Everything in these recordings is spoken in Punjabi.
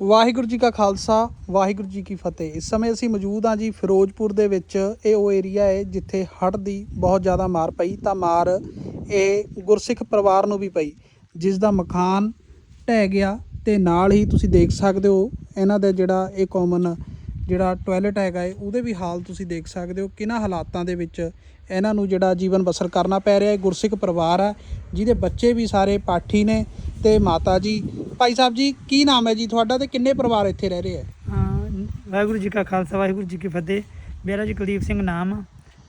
ਵਾਹਿਗੁਰੂ ਜੀ ਕਾ ਖਾਲਸਾ, ਵਾਹਿਗੁਰੂ ਜੀ ਕੀ ਫਤਿਹ। ਇਸ ਸਮੇਂ ਅਸੀਂ ਮੌਜੂਦ ਹਾਂ ਜੀ ਫਿਰੋਜ਼ਪੁਰ ਦੇ ਵਿੱਚ। ਇਹ ਉਹ ਏਰੀਆ ਹੈ ਜਿੱਥੇ ਹੜ੍ਹ ਦੀ ਬਹੁਤ ਜ਼ਿਆਦਾ ਮਾਰ ਪਈ, ਤਾਂ ਮਾਰ ਇਹ ਗੁਰਸਿੱਖ ਪਰਿਵਾਰ ਨੂੰ ਵੀ ਪਈ, ਜਿਸ ਦਾ ਮਕਾਨ ਢਹਿ ਗਿਆ ਤੇ ਨਾਲ ਹੀ ਤੁਸੀਂ ਦੇਖ ਸਕਦੇ ਹੋ, ਇਹਨਾਂ ਦਾ ਜਿਹੜਾ ਇਹ ਕਾਮਨ ਜਿਹੜਾ ਟਾਇਲਟ ਹੈਗਾ ਏ ਉਹਦੇ ਵੀ ਹਾਲ ਤੁਸੀਂ ਦੇਖ ਸਕਦੇ ਹੋ। ਕਿਹਨਾਂ ਹਾਲਾਤਾਂ ਦੇ ਵਿੱਚ ਇਹਨਾਂ ਨੂੰ ਜਿਹੜਾ ਜੀਵਨ ਬਸਰ ਕਰਨਾ ਪੈ ਰਿਹਾ ਹੈ। ਗੁਰਸਿੱਖ ਪਰਿਵਾਰ ਹੈ, ਜਿਹਦੇ ਬੱਚੇ ਵੀ ਸਾਰੇ ਪਾਠੀ ਨੇ ਤੇ ਮਾਤਾ ਜੀ ਭਾਈ ਸਾਹਿਬ ਜੀ, ਕੀ ਨਾਮ ਹੈ ਜੀ ਤੁਹਾਡਾ ਤੇ ਕਿੰਨੇ ਪਰਿਵਾਰ ਇੱਥੇ ਰਹਿ ਰਹੇ ਹੈ? ਹਾਂ, ਵਾਹਿਗੁਰੂ ਜੀ ਕਾ ਖਾਲਸਾ, ਵਾਹਿਗੁਰੂ ਜੀ ਕੀ ਫਤਿਹ। ਮੇਰਾ ਜੀ ਕੁਲਦੀਪ ਸਿੰਘ ਨਾਮ ਆ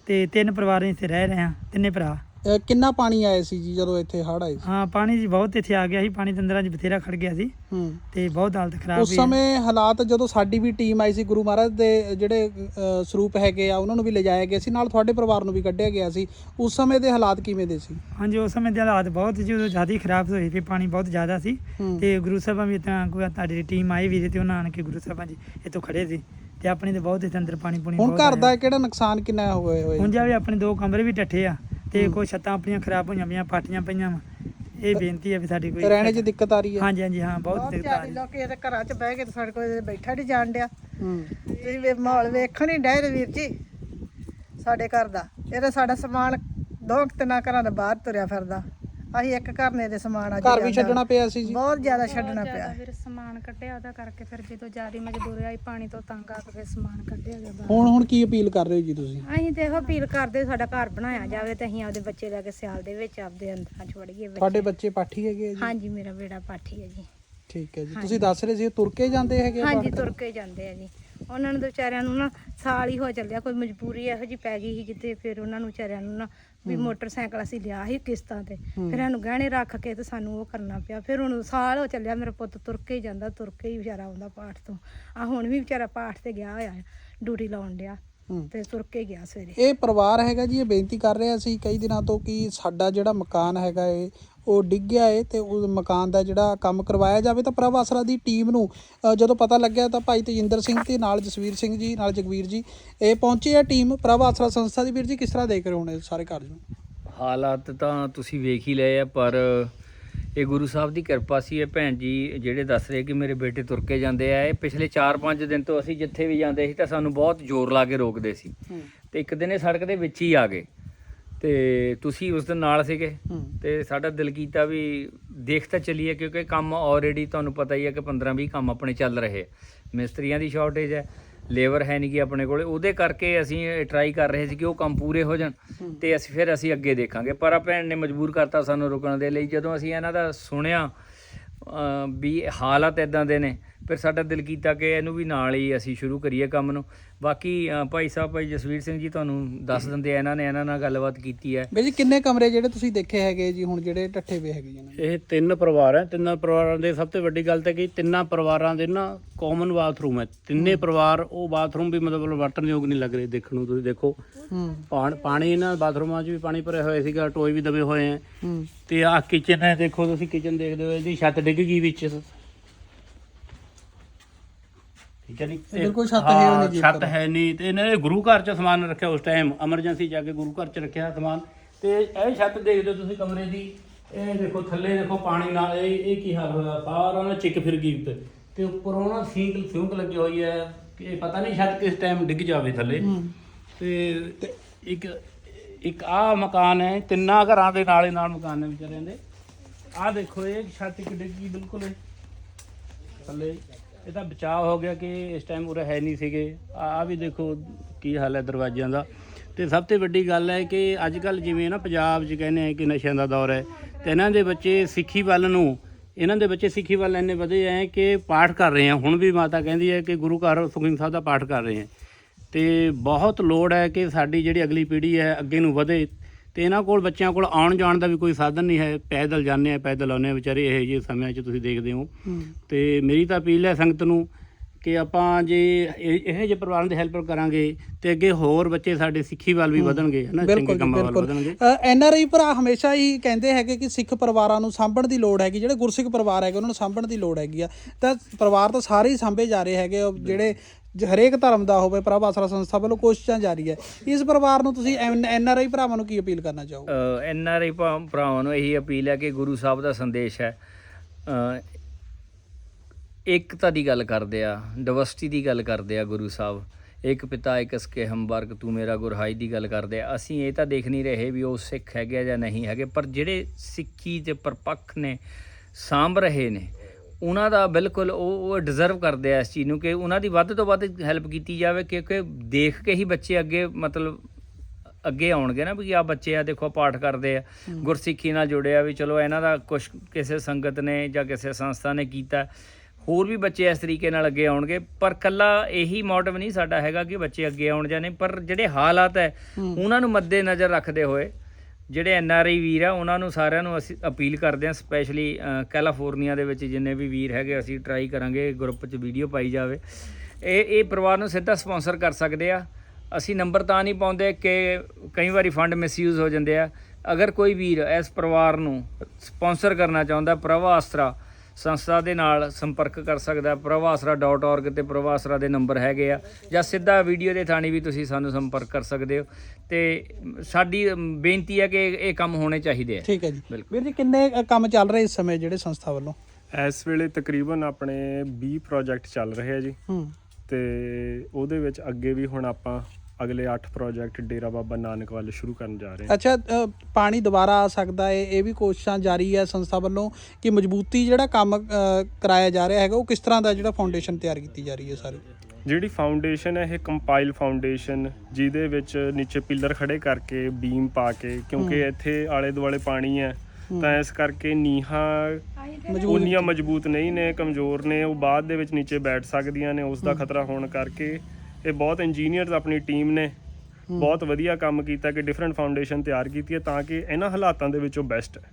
ਤੇ ਤਿੰਨ ਪਰਿਵਾਰ ਇੱਥੇ ਰਹਿ ਰਹੇ ਹਾਂ, ਤਿੰਨੇ ਭਰਾ। ਅਹ ਕਿੰਨਾ ਪਾਣੀ ਆਇਆ ਸੀ ਜੀ ਜਦੋਂ ਇੱਥੇ ਹੜ੍ਹ ਆਏ ਸੀ? ਹਾਂ ਪਾਣੀ ਜੀ ਬਹੁਤ ਇੱਥੇ ਆ ਗਿਆ ਸੀ ਪਾਣੀ ਦੰਦਰਾਂ 'ਚ ਬਥੇਰਾ ਖੜ ਗਿਆ ਸੀ ਹੂੰ। ਤੇ ਬਹੁਤ ਹਾਲਤ ਖਰਾਬ ਉਸ ਸੀ ਸਮੇਂ ਹਾਲਾਤ ਜਦੋਂ ਸਾਡੀ ਵੀ ਟੀਮ ਆਈ ਸੀ ਗੁਰੂ ਮਹਾਰਾਜ ਦੇ ਜਿਹੜੇ ਅਹ, ਸਰੂਪ ਹੈਗੇ ਆ ਉਹਨਾਂ ਨੂੰ ਵੀ ਲਿਜਾਇਆ ਗਿਆ ਸੀ ਨਾਲ ਤੁਹਾਡੇ ਪਰਿਵਾਰ ਨੂੰ ਵੀ ਕੱਢਿਆ ਗਿਆ ਸੀ ਉਸ ਸਮੇਂ ਦੇ ਹਾਲਾਤ ਕਿਵੇਂ ਦੇ ਸੀ? ਹਾਂਜੀ ਉਸ ਸਮੇਂ ਦੇ ਹਾਲਾਤ ਬਹੁਤ ਸੀ ਉਦੋਂ ਜ਼ਿਆਦਾ ਹੀ ਖਰਾਬ ਹੋਏ ਸੀ ਪਾਣੀ ਬਹੁਤ ਜ਼ਿਆਦਾ ਸੀ ਹੂੰ। ਤੇ ਗੁਰੂ ਸਾਹਿਬਾਂ ਵੀ ਤਾਂ ਕੋਈ ਤੁਹਾਡੀ ਟੀਮ ਆਈ ਵੀ ਸੀ ਤੇ ਉਹਨਾਂ ਆਣ ਕੇ ਗੁਰੂ ਸਾਹਿਬਾਂ ਜੀ ਇੱਥੋਂ ਖੜੇ ਸੀ ਤੇ ਆਪਣੀ ਤੇ ਬਹੁਤ ਇੱਥੇ ਅੰਦਰ ਪਾਣੀ ਪੁਣੀ ਹੁਣ ਬਹੁਤ ਘਰ ਆਇਆ। ਦਾ ਕਿਹੜਾ ਨੁਕਸਾਨ ਕਿੰਨਾ ਹੋਏ ਹੋਏ ਹੁਣ ਜਾਵੇ ਆਪਣੇ ਦੋ ਕਮਰੇ ਵੀ ਟੱਠੇ ਆ ਤੇ। ਕੋਈ ਛੱਤਾਂ ਆਪਣੀਆਂ ਖਰਾਬ ਹੋਈਆਂ ਪਈਆਂ ਪਾਟੀਆਂ ਪਈਆਂ ਵਾ। ਇਹ ਬੇਨਤੀ ਹੈ ਵੀ ਸਾਡੀ ਕੋਈ ਰਹਿਣੇ 'ਚ ਦਿੱਕਤ ਆ ਰਹੀ ਹੈ? ਹਾਂਜੀ ਹਾਂਜੀ ਹਾਂ ਬਹੁਤ ਦਿੱਕਤ ਆ ਰਹੀ ਲੋਕੀ ਇਹਦੇ ਘਰਾਂ 'ਚ ਬਹਿ ਕੇ ਤੇ ਸਾਡੇ ਕੋਲ ਬੈਠਾ ਨਹੀਂ ਜਾਣ ਡਿਆ। ਹੂੰ। ਤੁਸੀਂ ਵੀ ਮਾਹੌਲ ਵੇਖਣ ਹੀ ਡਏ ਵੀਰ ਜੀ ਸਾਡੇ ਘਰ ਦਾ। ਇਹਦਾ ਸਾਡਾ ਸਮਾਨ ਦੋ ਤਿੰਨਾਂ ਘਰਾਂ ਦਾ ਬਾਹਰ ਤੁਰਿਆ ਫਿਰਦਾ। ਅਸੀਂ ਇੱਕ ਘਰ ਨੇ ਦੇ ਸਮਾਨ ਅੱਜ ਘਰ ਵੀ। ਛੱਡਣਾ ਪਿਆ ਸੀ ਜੀ। ਬਹੁਤ ਜ਼ਿਆਦਾ ਛੱਡਣਾ ਪਿਆ। ਫਿਰ ਸਮਾਨ ਕੱਢਿਆ ਉਹਦਾ ਕਰਕੇ ਫਿਰ ਜਦੋਂ ਜ਼ਿਆਦਾ ਮਜਬੂਰੀ ਆਈ ਪਾਣੀ ਤੋਂ ਤੰਗ ਆ ਕੇ ਫਿਰ ਸਮਾਨ ਕੱਢਿਆ ਗਿਆ ਬਾਹਰ। ਹੁਣ ਹੁਣ ਕੀ ਅਪੀਲ ਕਰ ਰਹੇ ਹੋ ਜੀ ਤੁਸੀਂ? ਅਸੀਂ ਤੇ ਇਹੋ ਅਪੀਲ ਕਰਦੇ ਸਾਡਾ ਘਰ ਬਣਾਇਆ ਜਾਵੇ ਤੇ ਅਸੀਂ ਆਪਦੇ ਬੱਚੇ ਲੈ ਕੇ ਸਿਆਲ ਦੇ ਵਿੱਚ ਆਪਦੇ ਅੰਦਰਾਂ ਚ ਵੜੀਏ ਬੱਚੇ। ਤੁਹਾਡੇ ਬੱਚੇ ਪਾਠੀ ਹੈਗੇ ਆ ਜੀ? ਹਾਂਜੀ ਮੇਰਾ ਬੇੜਾ ਪਾਠੀ ਹੈ ਜੀ। ਠੀਕ ਹੈ ਜੀ। ਤੁਸੀਂ ਦੱਸ ਰਹੇ ਸੀ ਤੁਰ ਕੇ ਜਾਂਦੇ ਹੈਗੇ ਆ ਹਾਂਜੀ ਪਾਠ? ਤੁਰ ਕੇ ਜਾਂਦੇ ਆ ਜੀ। ਉਹਨਾਂ ਨੂੰ ਵਿਚਾਰਿਆਂ ਨੂੰ ਨਾ ਸਾਲ ਹੀ ਹੋ ਚੱਲਿਆ ਕੋਈ ਮਜਬੂਰੀ ਇਹੋ ਜੀ ਪੈ ਗਈ ਸੀ ਕਿਤੇ ਫਿਰ ਉਹਨਾਂ ਨੂੰ ਵਿਚਾਰਿਆਂ ਨੂੰ ਨਾ ਵੀ ਮੋਟਰਸਾਈਕਲ ਅਸੀਂ ਲਿਆ ਸੀ ਕਿਸ਼ਤਾਂ ਤੇ। ਫਿਰ ਇਹਨੂੰ ਗਹਿਣੇ ਰੱਖ ਕੇ ਤੇ ਸਾਨੂੰ ਉਹ ਕਰਨਾ ਪਿਆ। ਫਿਰ ਹੁਣ ਸਾਲ ਹੋ ਚੱਲਿਆ ਮੇਰਾ ਪੁੱਤ ਤੁਰ ਕੇ ਹੀ ਜਾਂਦਾ ਤੁਰ ਕੇ ਹੀ ਵਿਚਾਰਾ ਆਉਂਦਾ ਪਾਠ ਤੋਂ। ਆ ਹੁਣ ਵੀ ਵਿਚਾਰਾ ਪਾਠ ਤੇ ਗਿਆ ਹੋਇਆ ਡਿਊਟੀ ਲਾਉਣ ਡਿਆ। ਤੇ ਤੁਰ ਕੇ ਗਿਆ ਸਵੇਰੇ। ਇਹ ਪਰਿਵਾਰ ਹੈਗਾ ਜੀ ਇਹ ਬੇਨਤੀ ਕਰ ਰਿਹਾ ਸੀ ਕਈ ਦਿਨਾਂ ਤੋਂ ਕਿ ਸਾਡਾ ਜਿਹੜਾ ਮਕਾਨ ਹੈਗਾ ਏ ਉਹ ਡਿੱਗ ਗਿਆ ਏ ਤੇ ਉਸ ਮਕਾਨ ਦਾ ਜਿਹੜਾ ਕੰਮ ਕਰਵਾਇਆ ਜਾਵੇ ਤਾਂ ਪ੍ਰਭ ਆਸਰਾ ਦੀ ਟੀਮ ਨੂੰ ਜਦੋਂ ਪਤਾ ਲੱਗਿਆ ਤਾਂ ਭਾਈ ਤੇਜਿੰਦਰ ਸਿੰਘ ਤੇ ਨਾਲ ਜਸਵੀਰ ਸਿੰਘ ਜੀ ਨਾਲ ਜਗਵੀਰ ਜੀ ਇਹ ਪਹੁੰਚੇ ਆ ਟੀਮ ਪ੍ਰਭ ਆਸਰਾ ਸੰਸਥਾ ਦੀ। ਵੀਰ ਜੀ ਕਿਸ ਤਰ੍ਹਾਂ ਦੇਖ ਰਹੇ ਹੋਣੇ ਸਾਰੇ ਕਾਰਜ ਨੂੰ? ਹਾਲਾਤ ਤਾਂ ਤੁਸੀਂ ਵੇਖ ਹੀ ਲਏ ਆ ਪਰ ਇਹ ਗੁਰੂ ਸਾਹਿਬ ਦੀ ਕਿਰਪਾ ਸੀ ਇਹ ਭੈਣ ਜੀ ਜਿਹੜੇ ਦੱਸ ਰਹੇ ਕਿ ਮੇਰੇ ਬੇਟੇ ਤੁਰ ਕੇ ਜਾਂਦੇ ਆ ਇਹ ਪਿਛਲੇ 4-5 ਦਿਨ ਤੋਂ ਅਸੀਂ ਜਿੱਥੇ ਵੀ ਜਾਂਦੇ ਸੀ ਤਾਂ ਸਾਨੂੰ ਬਹੁਤ ਜ਼ੋਰ ਲਾ ਕੇ ਰੋਕਦੇ ਸੀ। ਤੇ ਇੱਕ ਦਿਨ ਇਹ ਸੜਕ ਦੇ ਵਿੱਚ ਹੀ ਆ ਗਏ। ਤੇ ਤੁਸੀਂ ਉਸ ਦਿਨ ਨਾਲ ਸੀਗੇ। ਤੇ ਸਾਡਾ ਦਿਲ ਕੀਤਾ ਵੀ ਦੇਖ ਤਾਂ ਚੱਲੀਏ ਕਿਉਂਕਿ ਕੰਮ ਆਲਰੇਡੀ ਤੁਹਾਨੂੰ ਪਤਾ ਹੀ ਹੈ ਕਿ 15-20 ਕੰਮ ਆਪਣੇ ਚੱਲ ਰਹੇ ਮਿਸਤਰੀਆਂ ਦੀ ਸ਼ਾਰਟੇਜ ਹੈ। ਲੇਬਰ ਹੈ ਨਹੀਂ ਗੀ ਆਪਣੇ ਕੋਲੇ। ਉਹਦੇ ਕਰਕੇ ਅਸੀਂ ਟਰਾਈ ਕਰ ਰਹੇ ਸੀ ਕਿ ਉਹ ਕੰਮ ਪੂਰੇ ਹੋ ਜਾਣ। ਤੇ ਅਸੀਂ ਫਿਰ ਅਸੀਂ ਅੱਗੇ ਦੇਖਾਂਗੇ। ਪਰ ਆ ਭੈਣ ਨੇ ਮਜਬੂਰ ਕਰਤਾ ਸਾਨੂੰ ਰੁਕਣ ਦੇ ਲਈ। ਜਦੋਂ ਅਸੀਂ ਇਹਨਾਂ ਦਾ ਸੁਣਿਆ ਵੀ ਹਾਲਾਤ ਇਦਾਂ ਦੇ ਨੇ ਫਿਰ ਸਾਡਾ ਦਿਲ ਕੀਤਾ ਕਿ ਇਹਨੂੰ ਵੀ ਨਾਲ ਹੀ ਅਸੀਂ ਸ਼ੁਰੂ ਕਰੀਏ ਕੰਮ ਨੂੰ। ਬਾਕੀ ਭਾਈ ਸਾਹਿਬ ਭਾਈ ਜਸਵੀਰ ਸਿੰਘ ਜੀ ਤੁਹਾਨੂੰ ਦੱਸ ਦਿੰਦੇ ਆ ਇਹਨਾਂ ਨੇ ਇਹਨਾਂ ਨਾਲ ਗੱਲਬਾਤ ਕੀਤੀ ਹੈ। ਜੀ ਕਿੰਨੇ ਕਮਰੇ ਜਿਹੜੇ ਤੁਸੀਂ ਦੇਖੇ ਹੈਗੇ ਜੀ ਹੁਣ ਜਿਹੜੇ ਟੱਠੇ ਵੇ ਹੈਗੇ ਜੀ ਇਹਨਾਂ ਦੇ? ਇਹ ਤਿੰਨ ਪਰਿਵਾਰ ਹੈ। ਤਿੰਨਾਂ ਪਰਿਵਾਰਾਂ ਦੇ ਸਭ ਤੋਂ ਵੱਡੀ ਗੱਲ ਤਾਂ ਕਿ ਤਿੰਨਾਂ ਪਰਿਵਾਰਾਂ ਦੇ ਨਾ ਕਾਮਨ ਬਾਥਰੂਮ ਹੈ। ਤਿੰਨੇ ਪਰਿਵਾਰ ਉਹ ਬਾਥਰੂਮ ਵੀ ਮਤਲਬ ਵਰਤਨਯੋਗ ਨਹੀਂ ਲੱਗ ਰਹੇ ਦੇਖਣ ਨੂੰ ਤੁਸੀਂ ਦੇਖੋ। ਹੂੰ। ਪਾਣ- ਇਹਨਾਂ ਬਾਥਰੂਮਾਂ 'ਚ ਵੀ ਪਾਣੀ ਭਰਿਆ ਹੋਇਆ ਸੀਗਾ ਟੋਏ ਵੀ ਦਬੇ ਹੋਏ ਹੈ। ਹੂੰ। ਤੇ ਆਹ ਕਿਚਨ ਹੈ ਦੇਖੋ ਤੁਸੀਂ ਕਿਚਨ ਦੇਖਦੇ ਹੋ ਇਹਦੀ ਛੱਤ ਡਿੱਗ ਗਈ ਵਿੱਚ। ਠੀਕ ਹੈ ਨਹੀਂ ਇੱਧਰ ਕੋਈ ਛੱਤ ਹੈ ਨਹੀਂ ਜੀ ਛੱਤ। ਹੈ ਨਹੀਂ ਤੇ ਇਹਨਾਂ ਨੇ ਗੁਰੂ ਘਰ 'ਚ ਸਮਾਨ ਰੱਖਿਆ ਉਸ ਟਾਈਮ ਐਮਰਜੈਂਸੀ ਜਾ ਕੇ ਗੁਰੂ ਘਰ 'ਚ ਰੱਖਿਆ ਸਮਾਨ। ਤੇ ਇਹ ਛੱਤ ਦੇਖਦੇ ਹੋ ਤੁਸੀਂ ਕਮਰੇ ਦੀ ਇਹ ਦੇਖੋ ਥੱਲੇ ਦੇਖੋ ਪਾਣੀ ਨਾਲ ਇਹ ਇਹ ਕੀ ਹਾਲ ਹੋਇਆ? ਸਾਰਾ ਨਾ ਚਿੱਕ ਫਿਰ ਗਈ ਉੱਤੇ। ਤੇ ਉੱਪਰੋਂ ਨਾ ਸਿੰਕ ਸਿੰਕ ਲੱਗੀ ਹੋਈ ਹੈ ਕਿ ਪਤਾ ਨਹੀਂ ਛੱਤ ਕਿਸ ਟਾਈਮ ਡਿੱਗ ਜਾਵੇ ਥੱਲੇ। ਤੇ ਇੱਕ ਇੱਕ ਆ ਮਕਾਨ ਹੈ ਤਿੰਨਾਂ ਘਰਾਂ ਦੇ ਨਾਲੇ ਨਾਲ ਮਕਾਨ ਨੇ ਵਿਚਾਰਿਆਂ ਦੇ। ਆਹ ਦੇਖੋ ਇਹ ਛੱਤ ਇੱਕ ਡਿੱਗੀ ਬਿਲਕੁਲ ਥੱਲੇ। ਇਹ ਤਾਂ ਬਚਾਅ ਹੋ ਗਿਆ ਕਿ ਇਸ ਟਾਈਮ ਉਰੇ ਹੈ ਨਹੀਂ ਸੀਗੇ। ਆ ਵੀ ਦੇਖੋ ਕੀ ਹਾਲ ਹੈ ਦਰਵਾਜ਼ਿਆਂ ਦਾ। ਤੇ ਸਭ ਤੋਂ ਵੱਡੀ ਗੱਲ ਹੈ ਕਿ ਅੱਜ ਕੱਲ ਜਿਵੇਂ ਨਾ ਪੰਜਾਬ 'ਚ ਕਹਿੰਦੇ ਆ ਕਿ ਨਸ਼ਿਆਂ ਦਾ ਦੌਰ ਹੈ, ਤੇ ਇਹਨਾਂ ਦੇ ਬੱਚੇ ਸਿੱਖੀ ਵੱਲ ਨੂੰ, ਇਹਨਾਂ ਦੇ ਬੱਚੇ ਸਿੱਖੀ ਵੱਲ ਇੰਨੇ ਵਧੇ ਹੈ ਕਿ ਪਾਠ ਕਰ ਰਹੇ ਆ। ਹੁਣ ਵੀ ਮਾਤਾ ਕਹਿੰਦੀ ਹੈ ਕਿ ਗੁਰੂ ਘਰ ਸੁਖਮਨੀ ਸਾਹਿਬ ਦਾ ਪਾਠ ਕਰ ਰਹੇ ਹੈ ਤੇ ਬਹੁਤ ਲੋੜ ਹੈ ਕਿ ਸਾਡੀ ਜਿਹੜੀ ਅਗਲੀ ਪੀੜ੍ਹੀ ਹੈ ਅੱਗੇ ਨੂੰ ਵਧੇ। ਤੇ ਇਹਨਾਂ ਕੋਲ ਬੱਚਿਆਂ ਕੋਲ ਆਉਣ ਜਾਣ ਦਾ ਵੀ ਕੋਈ ਸਾਧਨ ਨਹੀਂ ਹੈ। ਪੈਦਲ ਜਾਂਦੇ ਆ ਪੈਦਲ ਆਉਂਦੇ ਆ। ਵਿਚਾਰੇ ਇਹ ਜਿਹੇ ਸਮਿਆਂ 'ਚ ਤੁਸੀਂ ਦੇਖਦੇ ਹੋ। ਹੂੰ। ਤੇ ਮੇਰੀ ਤਾਂ ਅਪੀਲ ਹੈ ਸੰਗਤ ਨੂੰ ਕਿ ਆਪਾਂ ਜੇ ਇਹ ਇਹੋ ਜਿਹੇ ਪਰਿਵਾਰਾਂ ਦੀ ਹੈਲਪ ਕਰਾਂਗੇ ਤੇ ਅੱਗੇ ਹੋਰ ਬੱਚੇ ਸਾਡੇ ਸਿੱਖੀ ਵੱਲ ਵੀ ਵਧਣਗੇ ਹਨਾ ਚੰਗੇ ਬਿਲਕੁਲ ਜੀ, ਕੰਮਾਂ ਵੱਲ ਬਿਲਕੁਲ। ਵਧਣਗੇ। ਐਨ ਆਰ ਆਈ ਭਰਾ ਹਮੇਸ਼ਾ ਹੀ ਕਹਿੰਦੇ ਹੈਗੇ ਕਿ ਸਿੱਖ ਪਰਿਵਾਰਾਂ ਨੂੰ ਸਾਂਭਣ ਦੀ ਲੋੜ ਹੈਗੀ ਜਿਹੜੇ ਗੁਰਸਿੱਖ ਪਰਿਵਾਰ ਹੈਗੇ ਉਹਨਾਂ ਨੂੰ ਸਾਂਭਣ ਦੀ ਲੋੜ ਹੈਗੀ ਆ। ਤਾਂ ਪਰਿਵਾਰ ਤਾਂ ਸਾਰੇ ਹੀ ਸਾਂਭੇ ਜਾ ਰਹੇ ਹੈਗੇ ਉਹ ਜਿਹੜੇ ਜ- ਹਰੇਕ ਧਰਮ ਦਾ ਹੋਵੇ ਪ੍ਰਭ ਆਸਰਾ ਸੰਸਥਾ ਵੱਲੋਂ ਕੋਸ਼ਿਸ਼ਾਂ ਜਾਰੀ ਹੈ। ਇਸ ਪਰਿਵਾਰ ਨੂੰ ਤੁਸੀਂ ਐਨ ਆਰ ਆਈ ਭਰਾਵਾਂ ਨੂੰ ਕੀ ਅਪੀਲ ਕਰਨਾ ਚਾਹੋਗੇ? ਐਨ ਆਰ ਆਈ ਭਰਾਵਾਂ ਨੂੰ ਇਹੀ ਅਪੀਲ ਹੈ ਕਿ ਗੁਰੂ ਸਾਹਿਬ ਦਾ ਸੰਦੇਸ਼ ਹੈ। ਏਕਤਾ ਦੀ ਗੱਲ ਕਰਦੇ ਆ ਡਿਵਰਸਿਟੀ ਦੀ ਗੱਲ ਕਰਦੇ ਆ ਗੁਰੂ ਸਾਹਿਬ। ਇੱਕ ਪਿਤਾ ਇੱਕ ਸਕੇ ਹਮਵਰਗ ਤੂੰ ਮੇਰਾ ਗੁਰਹਾਈ ਦੀ ਗੱਲ ਕਰਦੇ ਆ। ਅਸੀਂ ਇਹ ਤਾਂ ਦੇਖ ਨਹੀਂ ਰਹੇ ਵੀ ਉਹ ਸਿੱਖ ਹੈਗੇ ਆ ਜਾਂ ਨਹੀਂ ਹੈਗੇ ਪਰ ਜਿਹੜੇ ਸਿੱਖੀ ਦੇ ਪਰਪੱਖ ਨੇ ਸਾਂਭ ਰਹੇ ਨੇ ਉਹਨਾਂ ਦਾ ਬਿਲਕੁਲ ਉਹ ਉਹ ਡਿਜ਼ਰਵ ਕਰਦੇ ਆ ਇਸ ਚੀਜ਼ ਨੂੰ ਕਿ ਉਹਨਾਂ ਦੀ ਵੱਧ ਤੋਂ ਵੱਧ ਹੈਲਪ ਕੀਤੀ ਜਾਵੇ ਕਿਉਂਕਿ ਦੇਖ ਕੇ ਹੀ ਬੱਚੇ ਅੱਗੇ ਮਤਲਬ ਅੱਗੇ ਆਉਣਗੇ ਨਾ ਵੀ ਆ ਬੱਚੇ ਆ ਦੇਖੋ ਪਾਠ ਕਰਦੇ ਆ ਗੁਰਸਿੱਖੀ ਨਾਲ ਜੁੜੇ ਆ ਵੀ ਚਲੋ ਇਹਨਾਂ ਦਾ ਕੁਝ ਕਿਸੇ ਸੰਗਤ ਨੇ ਜਾਂ ਕਿਸੇ ਸੰਸਥਾ ਨੇ ਕੀਤਾ। ਹੋਰ ਵੀ ਬੱਚੇ ਇਸ ਤਰੀਕੇ ਨਾਲ ਅੱਗੇ ਆਉਣਗੇ ਪਰ ਕੱਲਾ ਇਹੀ ਮੋਟਿਵ ਨਹੀਂ ਸਾਡਾ ਹੈਗਾ ਕਿ ਬੱਚੇ ਅੱਗੇ ਆਉਣ ਜਾਂ ਨਹੀਂ ਪਰ ਜਿਹੜੇ ਹਾਲਾਤ ਹੈ ਉਹਨਾਂ ਨੂੰ ਮੱਦੇ ਨਜ਼ਰ ਰੱਖਦੇ ਹੋਏ ਜਿਹੜੇ ਐਨ ਆਰ ਆਈ ਵੀਰ ਆ ਉਹਨਾਂ ਨੂੰ ਸਾਰਿਆਂ ਨੂੰ ਅਸੀਂ ਅਪੀਲ ਕਰਦੇ ਹਾਂ ਸਪੈਸ਼ਲੀ ਕੈਲੀਫੋਰਨੀਆ ਦੇ ਵਿੱਚ ਜਿੰਨੇ ਵੀ ਵੀਰ ਹੈਗੇ ਅਸੀਂ ਟਰਾਈ ਕਰਾਂਗੇ ਗਰੁੱਪ 'ਚ ਵੀਡੀਓ ਪਾਈ ਜਾਵੇ। ਇਹ ਇਹ ਪਰਿਵਾਰ ਨੂੰ ਸਿੱਧਾ ਸਪਾਂਸਰ ਕਰ ਸਕਦੇ ਆ। ਅਸੀਂ ਨੰਬਰ ਤਾਂ ਨਹੀਂ ਪਾਉਂਦੇ ਕਿ ਕਈ ਵਾਰੀ ਫੰਡ ਮਿਸਯੂਜ਼ ਹੋ ਜਾਂਦੇ ਆ। ਅਗਰ ਕੋਈ ਵੀਰ ਇਸ ਪਰਿਵਾਰ ਨੂੰ ਸਪਾਂਸਰ ਕਰਨਾ ਚਾਹੁੰਦਾ ਪ੍ਰਭਾਸਰਾ ਸੰਸਥਾ ਦੇ ਨਾਲ ਸੰਪਰਕ ਕਰ ਸਕਦਾ pravasra.org ਤੇ ਪ੍ਰਭਾਸਰਾ ਦੇ ਨੰਬਰ ਹੈਗੇ ਆ ਜਾਂ ਸਿੱਧਾ ਵੀਡੀਓ ਦੇ ਥਾਣੀ ਵੀ ਤੁਸੀਂ ਸਾਨੂੰ ਸੰਪਰਕ ਕਰ ਸਕਦੇ ਹੋ। ਤੇ ਸਾਡੀ ਬੇਨਤੀ ਹੈ ਕਿ ਇਹ- ਕੰਮ ਹੋਣੇ ਚਾਹੀਦੇ ਆ। ਠੀਕ ਹੈ ਜੀ। ਬਿਲਕੁਲ। ਵੀਰ ਜੀ ਕਿੰਨੇ ਕੰਮ ਚੱਲ ਰਹੇ ਇਸ ਸਮੇਂ ਜਿਹੜੇ ਸੰਸਥਾ ਵੱਲੋਂ? ਇਸ ਵੇਲੇ ਤਕਰੀਬਨ ਆਪਣੇ 20 ਪ੍ਰੋਜੈਕਟ ਚੱਲ ਰਹੇ ਆ ਜੀ। ਹੂੰ। ਤੇ ਉਹਦੇ ਵਿੱਚ ਅੱਗੇ ਵੀ ਹੁਣ ਆਪਾਂ ਅਗਲੇ 8 ਪ੍ਰੋਜੈਕਟ ਡੇਰਾ ਬਾਬਾ ਨਾਨਕ ਵੱਲ ਸ਼ੁਰੂ ਕਰਨ ਜਾ ਰਹੇ ਹਾਂ। ਅੱਛਾ ਅ, ਪਾਣੀ ਦੁਬਾਰਾ ਆ ਸਕਦਾ ਹੈ ਇਹ ਵੀ ਕੋਸ਼ਿਸ਼ਾਂ ਜਾਰੀ ਹੈ ਸੰਸਥਾ ਵੱਲੋਂ ਕਿ ਮਜ਼ਬੂਤੀ ਜਿਹੜਾ ਕੰਮ ਅ, ਕਰਾਇਆ ਜਾ ਰਿਹਾ ਹੈਗਾ ਉਹ ਕਿਸ ਤਰ੍ਹਾਂ ਦਾ ਜਿਹੜਾ ਫਾਊਂਡੇਸ਼ਨ ਤਿਆਰ ਕੀਤੀ ਜਾ ਰਹੀ ਹੈ ਸਾਰੀ? ਜਿਹੜੀ ਫਾਊਂਡੇਸ਼ਨ ਹੈ ਇਹ ਕੰਪਾਈਲ ਫਾਊਂਡੇਸ਼ਨ ਜਿਹਦੇ ਵਿੱਚ ਨੀਚੇ ਪਿੱਲਰ ਖੜੇ ਕਰਕੇ ਬੀਮ ਪਾ ਕੇ ਕਿਉਂਕਿ ਇੱਥੇ ਆਲੇ ਦੁਆਲੇ ਪਾਣੀ ਹੈ ਤਾਂ ਇਸ ਕਰਕੇ ਨੀਹਾਂ ਉਨੀਆਂ ਮਜ਼ਬੂਤ ਨਹੀਂ ਨੇ ਕਮਜ਼ੋਰ ਨੇ ਉਹ ਬਾਅਦ ਦੇ ਵਿੱਚ ਨੀਚੇ ਬੈਠ ਸਕਦੀਆਂ ਨੇ ਉਸ ਦਾ ਖਤਰਾ ਹੋਣ ਕਰਕੇ ਇਹ ਬਹੁਤ ਇੰਜੀਨੀਅਰਸ ਆਪਣੀ ਟੀਮ ਨੇ ਬਹੁਤ ਵਧੀਆ ਕੰਮ ਕੀਤਾ ਕਿ ਡਿਫਰੈਂਟ ਫਾਊਂਡੇਸ਼ਨ ਤਿਆਰ ਕੀਤੀ ਹੈ ਤਾਂ ਕਿ ਇਹਨਾਂ ਹਾਲਾਤਾਂ ਦੇ ਵਿੱਚੋਂ ਬੈਸਟ ਹੈ।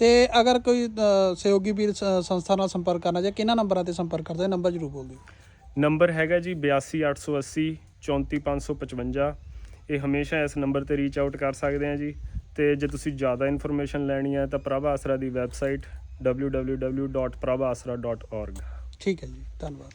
ਤੇ ਅਗਰ ਕੋਈ ਸਹਿਯੋਗੀ ਵੀਰ ਸੰਸਥਾ ਨਾਲ ਸੰਪਰਕ ਕਰਨਾ ਜਾਂ ਕਿਹਨਾਂ ਨੰਬਰਾਂ ਤੇ ਸੰਪਰਕ ਕਰਦੇ ਨੰਬਰ ਜ਼ਰੂਰ ਬੋਲ ਦਿਓ। ਨੰਬਰ ਹੈਗਾ ਜੀ 82880 34555 ਇਹ ਹਮੇਸ਼ਾ ਇਸ ਨੰਬਰ ਤੇ ਰੀਚ ਆਊਟ ਕਰ ਸਕਦੇ ਆ ਜੀ। ਤੇ ਜੇ ਤੁਸੀਂ ਜ਼ਿਆਦਾ ਇਨਫੋਰਮੇਸ਼ਨ ਲੈਣੀ ਹੈ ਤਾਂ ਪ੍ਰਭ ਆਸਰਾ ਦੀ ਵੈਬਸਾਈਟ www.prabhasra.org ਠੀਕ ਹੈ ਜੀ ਧੰਨਵਾਦ।